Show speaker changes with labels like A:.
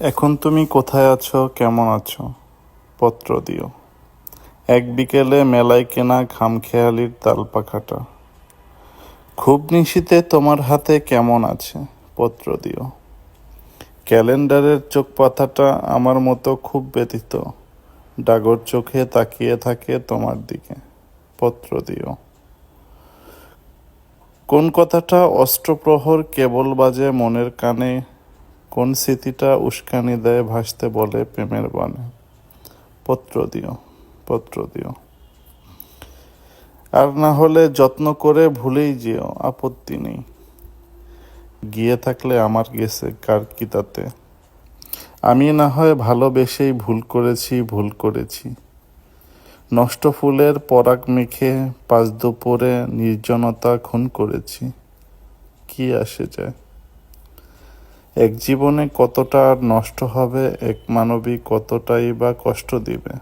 A: এখন তুমি কোথায় আছো? কেমন আছো? পত্র দিও। এক বিকেলে মেলায় কেনা খামখেয়ালির তাল পাখাটা খুব নিশীতে তোমার হাতে কেমন আছে? পত্র দিও। ক্যালেন্ডারের চোখ পাতাটা আমার মতো খুব ব্যতীত ডাগর চোখে তাকিয়ে থাকে তোমার দিকে। পত্র দিও। কোন কথাটা অষ্টপ্রহর কেবল বাজে মনের কানে কোন স্মৃতিটা উস্কানি দেয়, ভাসতে বলে প্রেমের বানে পত্র দিও পত্র দিও। আর না হলে যত্ন করে ভুলেই যেও, আপত্তি নেই। গিয়ে থাকলে আমার গেছে, কার কি তাতে? আমি না হয় ভালোবেসেই ভুল করেছি ভুল করেছি। নষ্ট ফুলের পরাগ মেখে পাঁচ দুপুরে নির্জনতা খুন করেছি। কি আসে যায়? এক জীবনে কতটা নষ্ট হবে এক মানবী কতটাই বা কষ্ট দিবে?